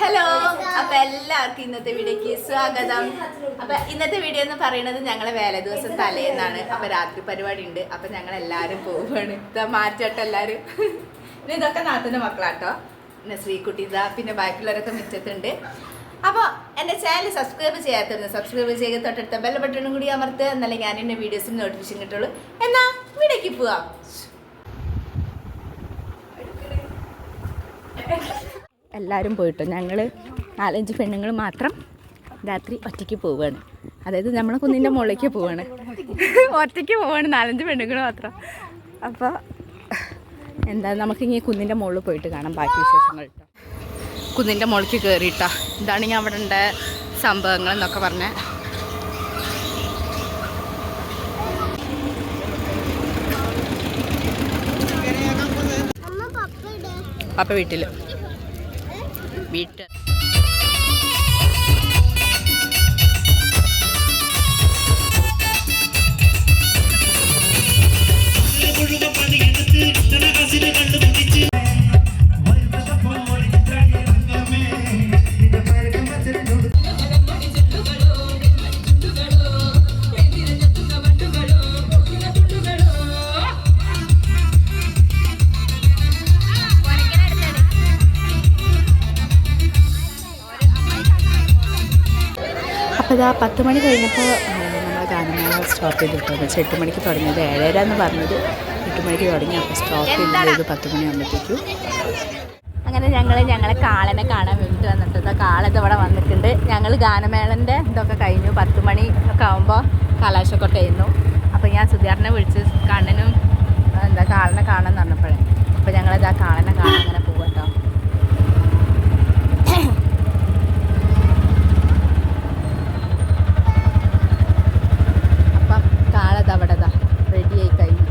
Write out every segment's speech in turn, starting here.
Hello അപ്പൊ എല്ലാവർക്കും ഇന്നത്തെ വീഡിയോക്ക് സ്വാഗതം. അപ്പൊ ഇന്നത്തെ വീഡിയോ എന്ന് പറയുന്നത് ഞങ്ങളെ വേല ദിവസം തലേന്നാണ്. അപ്പൊ രാത്രി പരിപാടി ഉണ്ട് അപ്പൊ ഞങ്ങൾ എല്ലാരും പോവാണ്. ഇതാ മാറ്റാട്ടോ എല്ലാരും. ഇതൊക്കെ നാത്തിന്റെ മക്കളാട്ടോ. പിന്നെ ശ്രീകുട്ടി ഇതാ പിന്നെ ബാക്കിയുള്ളവരൊക്കെ മിച്ചത്തുണ്ട് അപ്പോൾ എന്റെ ചാനൽ സബ്സ്ക്രൈബ് ചെയ്യാത്തിരുന്നു സബ്സ്ക്രൈബ് ചെയ്ത് തൊട്ടടുത്ത ബെൽ ബട്ടണും കൂടി അമർത്ത് എന്നാലേ ഞാൻ എന്റെ വീഡിയോസിന് നോട്ടിഫിക്കേഷൻ കിട്ടുള്ളൂ. എന്നാ വീഡിയോക്ക് പോവാം. എല്ലാവരും പോയിട്ടോ? ഞങ്ങൾ നാലഞ്ച് പെണ്ണുങ്ങൾ മാത്രം രാത്രി ഒറ്റയ്ക്ക് പോവുകയാണ് അതായത് നമ്മൾ കുന്നിന്റെ മുകളിലേക്ക് പോവാണ്. ഒറ്റയ്ക്ക് പോവാണ് നാലഞ്ച് പെണ്ണുങ്ങൾ മാത്രം. അപ്പോൾ എന്താ നമുക്ക് ഇങ്ങനെ കുന്നിന്റെ മുകളിൽ പോയിട്ട് കാണാം ബാക്കി വിശേഷങ്ങൾ. കേട്ടോ കുന്നിന്റെ മുകളിലേക്ക് കയറിയിട്ടാ ഇതാണ് ഞാൻ അവിടെ ഉണ്ട് സംഭവങ്ങൾ എന്നൊക്കെ പറഞ്ഞ. പപ്പ വീട്ടിൽ വീട്ടിൽ ഇതാ പത്ത് മണി കഴിഞ്ഞപ്പോൾ നമ്മൾ ഗാനമേള സ്റ്റോപ്പ് ചെയ്തിട്ട് പക്ഷേ എട്ട് മണിക്ക് തുടങ്ങിയത് ഏഴര എന്ന് പറഞ്ഞത് എട്ട് മണിക്ക് തുടങ്ങി. അപ്പോൾ സ്റ്റോപ്പ് ചെയ്തത് പത്ത് മണിയാകുമ്പോഴത്തേക്കും അങ്ങനെ ഞങ്ങൾ ഞങ്ങളെ കാളനെ കാണാൻ വേണ്ടിയിട്ട് വന്നിട്ടുണ്ട് കാളത് ഇവിടെ വന്നിട്ടുണ്ട്. ഞങ്ങൾ ഗാനമേളന്റെ ഇതൊക്കെ കഴിഞ്ഞു. പത്ത് മണി ഒക്കെ ആകുമ്പോൾ കലാശക്കൊട്ടയായിരുന്നു അപ്പോൾ ഞാൻ സുധാറിനെ വിളിച്ച് കണ്ണനും എന്താ കാളനെ കാണാൻ പറഞ്ഞപ്പോഴേ. അപ്പോൾ ഞങ്ങളിതാ ആ കാളനെ കാണാൻ അങ്ങനെ പോകട്ടോ അപ്പം കാളത് അവിടെ റെഡി ആയി കഴിഞ്ഞു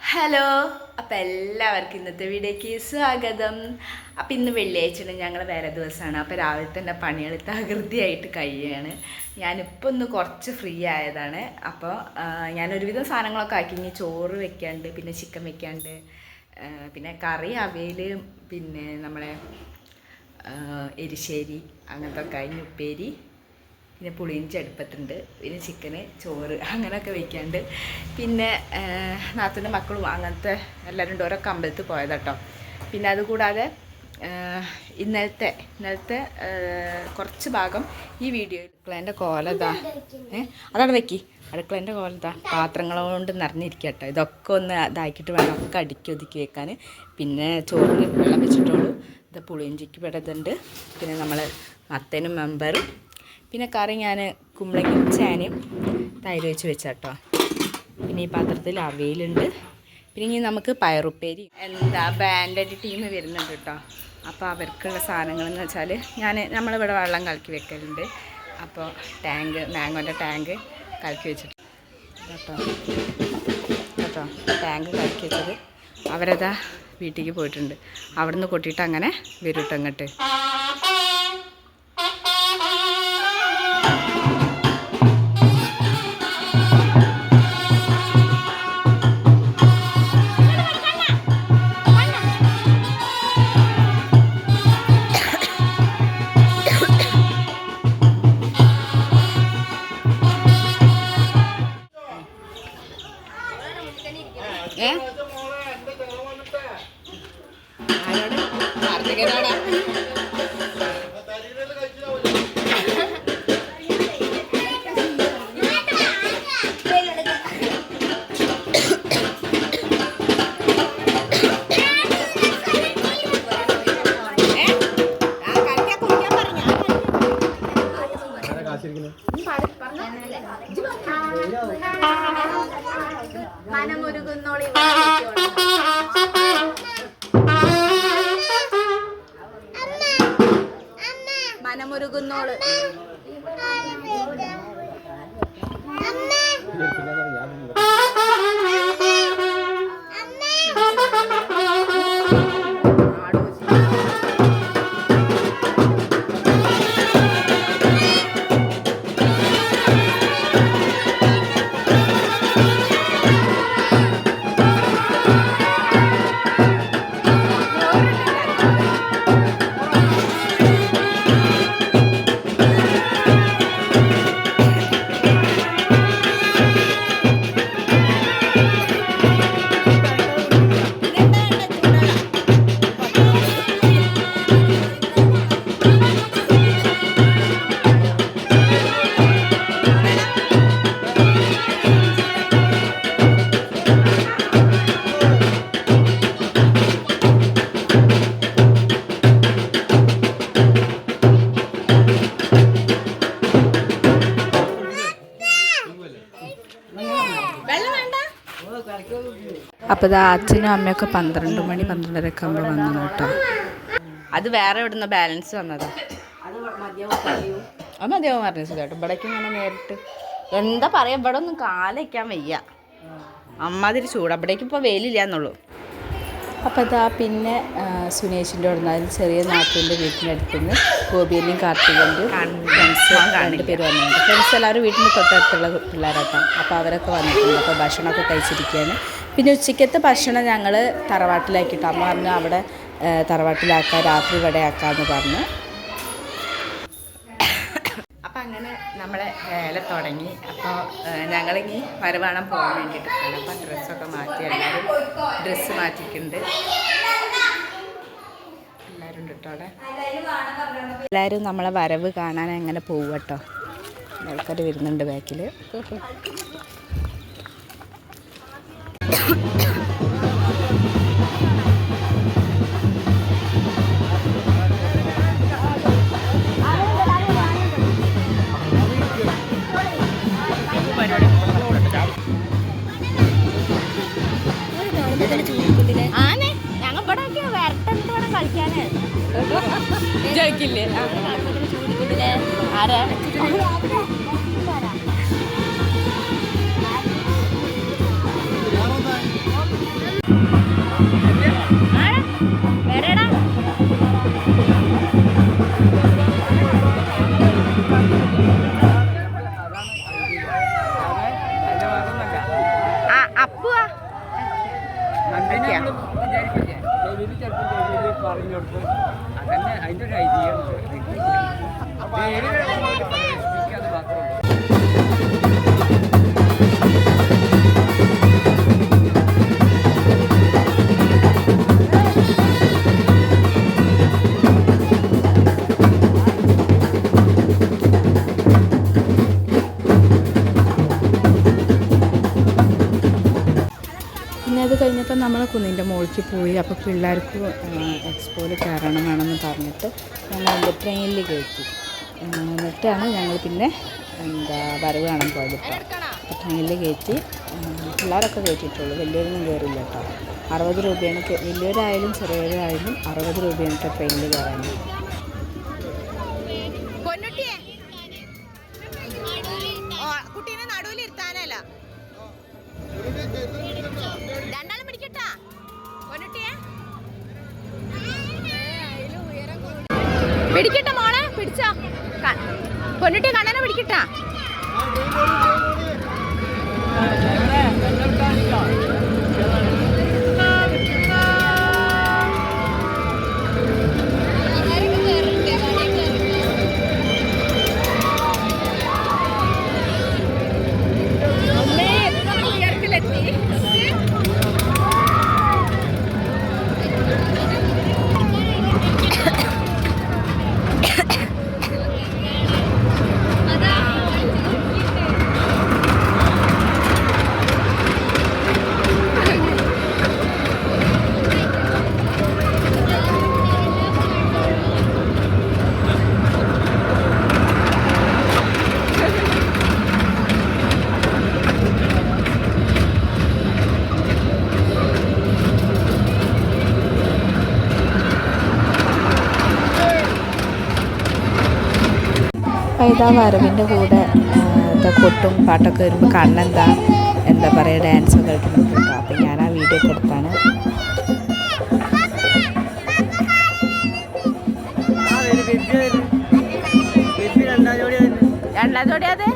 ഹലോ അപ്പം എല്ലാവർക്കും ഇന്നത്തെ വീഡിയോയ്ക്ക് സ്വാഗതം. അപ്പം ഇന്ന് വെള്ളിയാഴ്ചയാണ് ഞങ്ങൾ വേറെ ദിവസമാണ്. അപ്പോൾ രാവിലെ തന്നെ പണികൾ തകൃതിയായിട്ട് കഴിയുകയാണ് ഞാനിപ്പോൾ ഒന്ന് കുറച്ച് ഫ്രീ ആയതാണ്. അപ്പോൾ ഞാൻ ഒരുവിധം സാധനങ്ങളൊക്കെ ആക്കി. ഇനി ചോറ് വെക്കാണ്ട് പിന്നെ ചിക്കൻ വെക്കാണ്ട്. പിന്നെ കറി അവയിൽ പിന്നെ നമ്മളെ എരിശ്ശേരി അങ്ങനത്തെ ഒക്കെ അതിന് ഉപ്പേരി പിന്നെ പുളിയിഞ്ചി അടുപ്പത്തുണ്ട് പിന്നെ ചിക്കന് ചോറ് അങ്ങനെയൊക്കെ വയ്ക്കാണ്ട് പിന്നെ നാത്തിന്റെ മക്കളും അങ്ങനത്തെ എല്ലാവരും ഉണ്ട്. ഓരോ അമ്പലത്തിൽ പോയതാട്ടോ പിന്നെ അതുകൂടാതെ ഇന്നലത്തെ ഇന്നലത്തെ കുറച്ച് ഭാഗം ഈ വീഡിയോ അടുക്കളേന്റെ കോലതാ. ഏ അതാണ് വെക്കി. അടുക്കളേന്റെ കോലതാ പാത്രങ്ങൾ കൊണ്ട് നിറഞ്ഞിരിക്കട്ടോ. ഇതൊക്കെ ഒന്ന് ഇതാക്കിയിട്ട് വേണം ഒക്കെ അടുക്കി ഒതുക്കി വെക്കാൻ. പിന്നെ ചോറിന് വെള്ളം വെച്ചിട്ടുള്ളൂ. ഇത് പുളിയിഞ്ചിക്ക് പെടതുണ്ട് പിന്നെ നമ്മൾ മത്തനും മെമ്പറും. പിന്നെ കറി ഞാൻ കുമ്പളങ്ങയും ചേനയും തൈര് വെച്ച് വെച്ചാട്ടോ. പിന്നെ ഈ പാത്രത്തിൽ അവയിലുണ്ട്. പിന്നെ ഇനി നമുക്ക് പയറുപ്പേരി. എന്താ ബാൻഡഡ് ടീം വരുന്നുണ്ട് കേട്ടോ. അപ്പോൾ അവർക്കുള്ള സാധനങ്ങളെന്ന് വെച്ചാൽ ഞാൻ നമ്മളിവിടെ വെള്ളം കലക്കി വെക്കലുണ്ട്. അപ്പോൾ ടാങ്ക് മാങ്ങോന്റെ ടാങ്ക് കലക്കി വെച്ചിട്ട്. കേട്ടോ? കേട്ടോ? ടാങ്ക് കലക്കി വെച്ചത്. അവരതാ വീട്ടിലേക്ക് പോയിട്ടുണ്ട്. അവിടുന്ന് കൊട്ടിയിട്ട് അങ്ങനെ വരും കേട്ടോ അങ്ങോട്ട് അമ്മ അപ്പോൾ ഇത് അച്ഛനും അമ്മയൊക്കെ പന്ത്രണ്ട് മണി പന്ത്രണ്ടരക്കെ ആകുമ്പോൾ വന്നു കേട്ടോ. അത് വേറെ എവിടുന്ന ബാലൻസ് വന്നതാ? അത് മതിയാവും പറഞ്ഞു സുഖമായിട്ട് ഇവിടേക്ക് ഇങ്ങനെ നേരിട്ട് എന്താ പറയാ ഇവിടെ ഒന്നും കാലയ്ക്കാൻ വയ്യ. അമ്മാതിരി ചൂട്. അവിടേക്ക് ഇപ്പോൾ വെയിലില്ല എന്നുള്ളൂ. അപ്പോൾ ഇതാ പിന്നെ സുനേഷിന്റെ സുനേഷിന്റെ അവിടെ നിന്ന് ചെറിയ നാട്ടിന്റെ വീട്ടിന്റെ അടുത്ത് നിന്ന് ഗോപിയനെയും കാർത്തികന്റെയും ഫ്രണ്ട്സ് രണ്ട് പേര് വന്നിട്ടുണ്ട്. ഫ്രണ്ട്സ് എല്ലാവരും വീട്ടിന്റെ തൊട്ടടുത്തുള്ള പിള്ളേരാട്ടാണ് അപ്പോൾ അവരൊക്കെ വന്നിട്ടുണ്ട്. അപ്പോൾ ഭക്ഷണമൊക്കെ കഴിച്ചിരിക്കുകയാണ്. പിന്നെ ഉച്ചയ്ക്കത്തെ ഭക്ഷണം ഞങ്ങൾ തറവാട്ടിലാക്കിയിട്ട്. അമ്മ പറഞ്ഞു അവിടെ തറവാട്ടിലാക്കാം രാത്രി ഇവിടെ ആക്കാമെന്ന് പറഞ്ഞു. അപ്പം അങ്ങനെ നമ്മളെ വേല തുടങ്ങി. അപ്പോൾ ഞങ്ങളിനി വരവാണം പോകാൻ വേണ്ടിയിട്ടാണ് അപ്പം ഡ്രസ്സൊക്കെ മാറ്റി എല്ലാവരും ഡ്രസ്സ് മാറ്റിയിട്ടുണ്ട്. എല്ലാവരും ഉണ്ട് കേട്ടോ അവിടെ. എല്ലാവരും നമ്മളെ വരവ് കാണാൻ അങ്ങനെ പോവുക കേട്ടോ. ആൾക്കാർ വരുന്നുണ്ട് ബാക്കിൽ ആനെ ഞങ്ങൾ ഇവിടെ വരട്ടെന്നിട്ട് വേണം കളിക്കാനേ. ജയിക്കില്ലേ? ആരാ? വേറെടാ Yeah. കഴിഞ്ഞപ്പോൾ നമ്മൾ കുന്നിന്റെ മുകളിലേക്ക് പോയി. അപ്പോൾ പിള്ളേർക്ക് എക്സ്പോയിൽ കയറണം വേണമെന്ന് പറഞ്ഞിട്ട് ഞങ്ങൾ ട്രെയിനിൽ കയറ്റി. എന്നിട്ടാണ് ഞങ്ങൾ പിന്നെ എന്താ വരവ് കാണാൻ പോയത്. അപ്പോൾ ട്രെയിനിൽ കയറ്റി പിള്ളേരൊക്കെ കയറ്റിയിട്ടുള്ളൂ. വലിയവരൊന്നും കയറില്ല കേട്ടോ. അറുപത് രൂപയാണ് വലിയവരായാലും ചെറിയവരായാലും അറുപത് രൂപയാണ് കേട്ടോ ട്രെയിനിൽ കയറാൻ. കുട്ടീനെ നടുവിൽ ഇരുത്താനല്ല രണ്ടാളും പിടിക്കട്ടെ മോളെ പിടിച്ചോ. പൊന്നിട്ട് കണ്ണനെ പിടിക്കട്ടാ. ഇതാ വരവിന്റെ കൂടെ കൊട്ടും പാട്ടൊക്കെ വരുമ്പോൾ കണ്ണെന്താ എന്താ പറയുക ഡാൻസ് കളിക്കുന്നുണ്ട് കേട്ടോ. അപ്പോൾ ഞാൻ ആ വീഡിയോ ഒക്കെ എടുത്താണ്. രണ്ടാം ജോഡി അതെ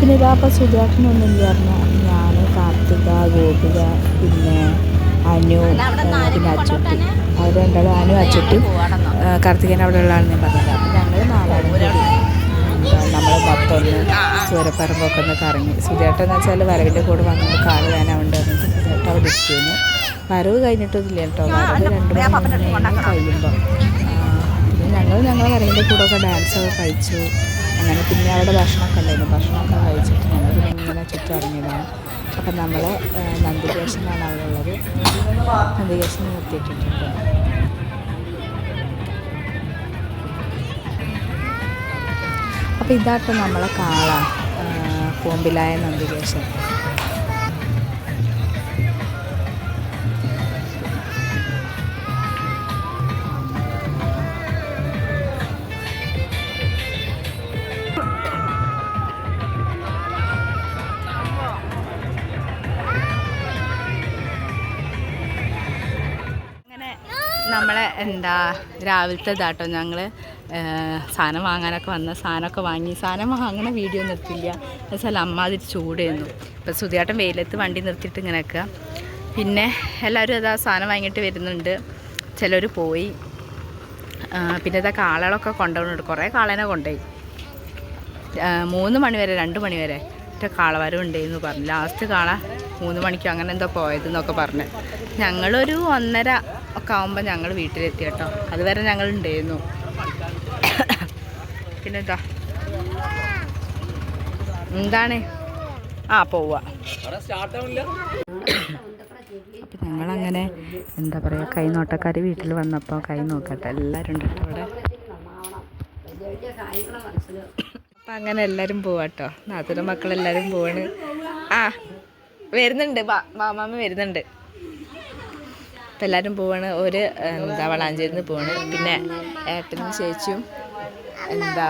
പിന്നെ ഇതാ അപ്പോൾ സുധാകരനൊന്നും ഇല്ലായിരുന്നു ഞാൻ കാർത്തിക ഗോപിക പിന്നെ അനു പിന്നെ അച്ചുട്ടി. അവർ രണ്ടാളും അനു അച്ചുട്ടി. കാർത്തികൻ അവിടെ ഉള്ളതാണെന്ന് ഞാൻ പറഞ്ഞത്. അപ്പം ഞങ്ങൾ നാല് എല്ലാവരും കൂടി നമ്മൾ മൊത്തമൊന്ന് ചൂരപ്പറമ്പൊക്കെ ഒന്ന് കറങ്ങി. സുധേട്ടൻ എന്ന് വെച്ചാൽ വരവിന്റെ കൂടെ വന്നത് കാൽ വേനാവുണ്ട് ഉണ്ട് സുധേട്ട അവിടെ ഇരിക്കുന്നു വരവ് കഴിഞ്ഞിട്ടൊന്നുമില്ല കേട്ടോ. വരവ് രണ്ട് മണി കഴിയുമ്പോൾ ഞങ്ങൾ ഞങ്ങൾ വരവിന്റെ കൂടെ ഒക്കെ ഡാൻസൊക്കെ കഴിച്ചു. അങ്ങനെ പിന്നെ അവിടെ ഭക്ഷണമൊക്കെ ഉണ്ടായിരുന്നു. ഭക്ഷണമൊക്കെ കഴിച്ചിട്ട് ഞങ്ങൾ പിന്നെ ഇങ്ങനെ ചുറ്റിറങ്ങിയതാണ് അപ്പം നമ്മൾ നന്ദികേശനാണ് അവിടെ ഉള്ളത്. നന്ദികേശൻ നിർത്തിയിട്ടിട്ടുണ്ട്. അപ്പോൾ ഇതാട്ടോ നമ്മളെ കാള കോമ്പിലായ കൂമ്പിലായ നന്ദികേശൻ. എന്താ രാവിലത്തെ ഇതാട്ടോ ഞങ്ങൾ സാധനം വാങ്ങാനൊക്കെ വന്ന സാധനമൊക്കെ വാങ്ങി. സാധനം വാങ്ങണ വീഡിയോ നിർത്തില്ല. എന്നുവെച്ചാൽ അതിൽ ചൂടായിരുന്നു ഇപ്പം സുധിയാട്ടം വെയിലത്ത് വണ്ടി നിർത്തിയിട്ട് ഇങ്ങനെ നിൽക്കുക. പിന്നെ എല്ലാവരും അതാ സാധനം വാങ്ങിയിട്ട് വരുന്നുണ്ട്. ചിലർ പോയി. പിന്നെ ഇതാ കാളകളൊക്കെ കൊണ്ടുപോകുന്നുണ്ട് കുറേ കാളേനെ കൊണ്ടുപോയി. മൂന്ന് മണി വരെ രണ്ട് മണി വരെ ഒറ്റ കാളവരം ഉണ്ടെന്ന് പറഞ്ഞു. ലാസ്റ്റ് കാള മൂന്ന് മണിക്ക് അങ്ങനെ എന്തോ പോയതെന്നൊക്കെ പറഞ്ഞു. ഞങ്ങളൊരു ഒന്നര ഒക്കെ ആകുമ്പോൾ ഞങ്ങൾ വീട്ടിലെത്തി കേട്ടോ. അതുവരെ ഞങ്ങൾ ഉണ്ടായിരുന്നു പിന്നെന്താ? എന്താണ്? ആ പോവുക അപ്പം ഞങ്ങളങ്ങനെ എന്താ പറയുക കൈനോട്ടക്കാർ വീട്ടിൽ വന്നപ്പോൾ കൈ നോക്കട്ടെ. എല്ലാവരും ഉണ്ട് അവിടെ. അപ്പം അങ്ങനെ എല്ലാവരും പോവാട്ടോ നാത്തൂരും മക്കളെല്ലാവരും പോവാണ്. ആ വരുന്നുണ്ട്. മാമാമ്മ വരുന്നുണ്ട്. അപ്പം എല്ലാവരും പോവാണ്. ഒരു എന്താ വളാഞ്ചേരിയിൽ നിന്ന് പോവാണ്. പിന്നെ ഏട്ടനും ചേച്ചിയും എന്താ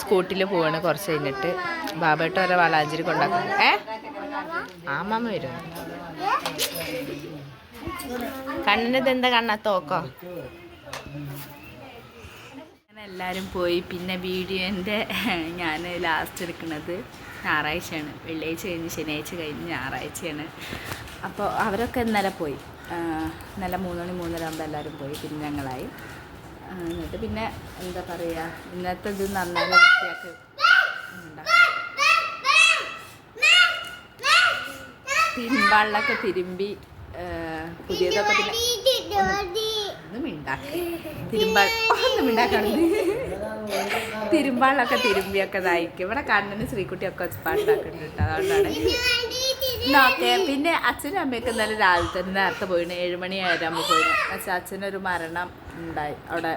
സ്കൂട്ടിയിൽ പോവാണ് കുറച്ച് കഴിഞ്ഞിട്ട്. ബാബേട്ട് വരെ വളാഞ്ചേരി കൊണ്ടാക്കും ഏ? ആമാമ മാമ വരും കണ്ണിനത് എന്താ കണ്ണാ? തോക്കോ? എല്ലാവരും പോയി. പിന്നെ വീഡിയോന്റെ ഞാൻ ലാസ്റ്റ് എടുക്കുന്നത് ഞായറാഴ്ചയാണ്. വെള്ളിയാഴ്ച കഴിഞ്ഞ് ശനിയാഴ്ച കഴിഞ്ഞ് ഞായറാഴ്ചയാണ്. അപ്പോൾ അവരൊക്കെ ഇന്നലെ പോയി. ആ, മൂന്നുമണി മൂന്ന് മണി മൂന്നര ആകുമ്പോൾ എല്ലാവരും പോയി. പിന്നെ ഞങ്ങളായി. എന്നിട്ട് പിന്നെ എന്താ പറയുക ഇന്നത്തെ ഇത് നന്നായി വൃത്തിയാക്കി. പിൻപാളിലൊക്കെ തിരുമ്പാളിലൊക്കെ തിരുമ്പി പുതിയതൊക്കെ പിന്നെ തിരുമ്പാളൊക്കെ തിരുമ്പിയൊക്കെ ഇതായിരിക്കും. ഇവിടെ കണ്ണന് ശ്രീകുട്ടിയൊക്കെ പാട്ടാക്കുന്നുണ്ട് അതുകൊണ്ടാണ് ഓക്കെ പിന്നെ അച്ഛനും അമ്മയൊക്കെ നല്ല രാവിലെ തന്നെ നേരത്തെ പോയിന് ഏഴുമണി ഏഴാകുമ്പോൾ പോയിന് പക്ഷെ അച്ഛനൊരു മരണം ഉണ്ടായി അവിടെ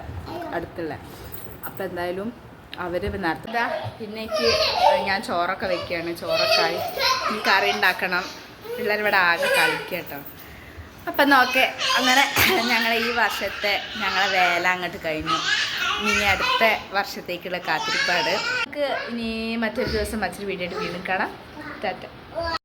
അടുത്തുള്ള. അപ്പം എന്തായാലും അവർ നേരത്തെ എനിക്ക് ഞാൻ ചോറൊക്കെ വെക്കുകയാണ് ചോറൊക്കെ ആയി. ഈ കറി ഉണ്ടാക്കണം. പിള്ളേർ ഇവിടെ ആകെ കളിക്കുക കേട്ടോ. അപ്പം നോക്കെ അങ്ങനെ ഞങ്ങളെ ഈ വർഷത്തെ ഞങ്ങളെ വേല അങ്ങോട്ട് കഴിഞ്ഞു. ഇനി അടുത്ത വർഷത്തേക്കുള്ള കാത്തിരിപ്പാട് നമുക്ക് ഇനി മറ്റൊരു ദിവസം മറ്റൊരു വീഡിയോ ആയിട്ട് വീണ്ടും കാണാം. ടാറ്റ.